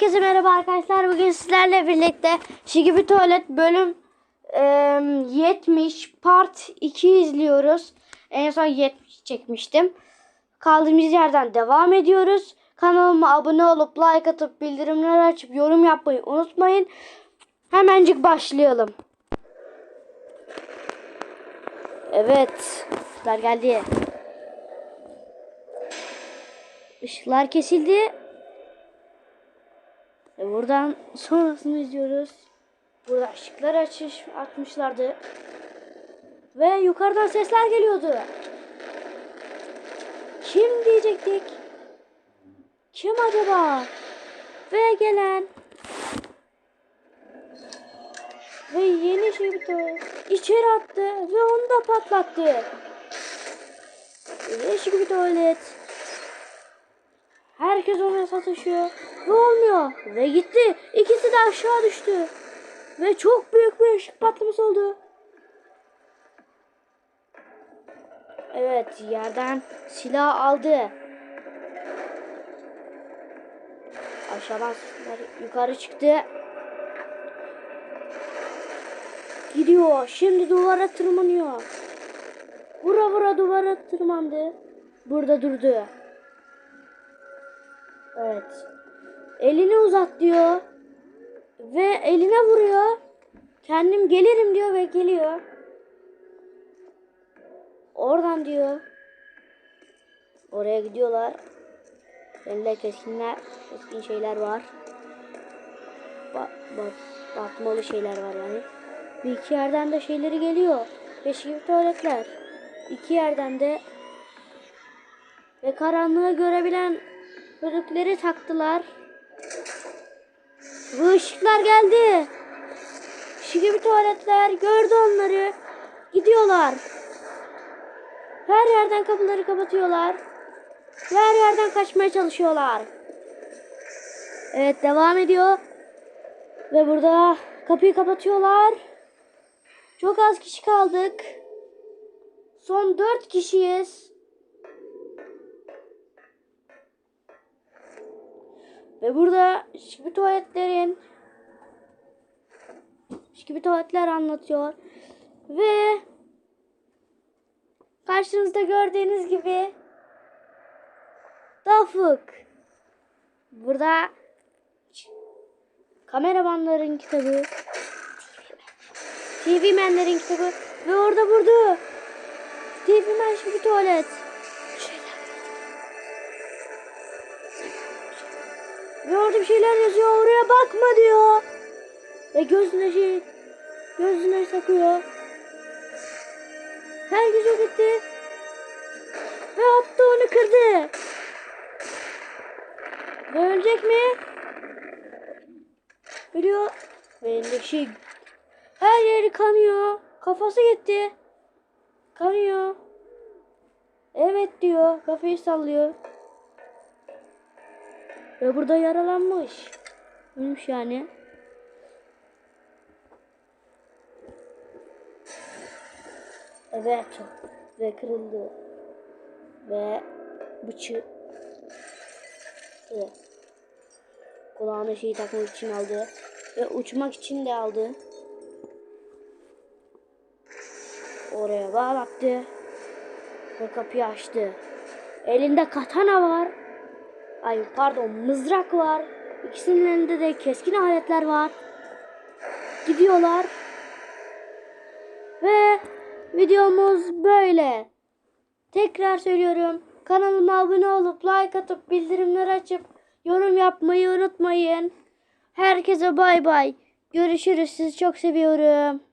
Herkese merhaba arkadaşlar. Bugün sizlerle birlikte Şigibi Tuvalet bölüm e, 70 part 2 izliyoruz. En son 70 çekmiştim. Kaldığımız yerden devam ediyoruz. Kanalıma abone olup like atıp bildirimleri açıp yorum yapmayı unutmayın. Hemencik başlayalım. Evet. Işıklar geldi. Işıklar kesildi. Buradan sonrasını izliyoruz. Burada ışıklar açış, atmışlardı. Ve yukarıdan sesler geliyordu. Kim diyecektik? Kim acaba? Ve gelen ve yeni şey bir içeri attı ve onu da patlattı. Değişik bir tuvalet. Herkes ona satışıyor. Ve olmuyor. Ve gitti. İkisi de aşağı düştü. Ve çok büyük bir ışık patlaması oldu. Evet yerden silah aldı. Aşağıdan yukarı çıktı. Gidiyor. Şimdi duvara tırmanıyor. Vura vura duvara tırmandı. Burada durdu. Evet. Elini uzat diyor. Ve eline vuruyor. Kendim gelirim diyor ve geliyor. Oradan diyor. Oraya gidiyorlar. Elinde keskinler, keskin şeyler var. Bak, bak, batmalı şeyler var yani. Bir iki yerden de şeyleri geliyor. Beş gibi tuvaletler. İki yerden de ve karanlığı görebilen Bölükleri taktılar. Bu ışıklar geldi. Şu gibi tuvaletler gördü onları. Gidiyorlar. Her yerden kapıları kapatıyorlar. Her yerden kaçmaya çalışıyorlar. Evet devam ediyor. Ve burada kapıyı kapatıyorlar. Çok az kişi kaldık. Son dört kişiyiz. Ve burada şibi tuvaletlerin şibi tuvaletler anlatıyor. Ve karşınızda gördüğünüz gibi Dafık. Burada kameramanların kitabı TV menlerin kitabı ve orada vurdu. TV men şibi tuvalet. Bir şeyler yazıyor. Oraya bakma diyor. Ve gözüne şey gözüne takıyor. Herkes yok etti. Ve attı onu kırdı. Ve ölecek mi? Ölüyor. Ve şey her yeri kanıyor. Kafası gitti. Kanıyor. Evet diyor. Kafayı sallıyor. Ve burada yaralanmış. Ölmüş yani. Evet. Ve kırıldı. Ve bıçı. Evet. Kulağına şeyi takmak için aldı. Ve uçmak için de aldı. Oraya bağlattı. Ve kapıyı açtı. Elinde katana var. Ay pardon mızrak var. İkisinin elinde de keskin aletler var. Gidiyorlar. Ve videomuz böyle. Tekrar söylüyorum. Kanalıma abone olup like atıp bildirimleri açıp yorum yapmayı unutmayın. Herkese bay bay. Görüşürüz. Sizi çok seviyorum.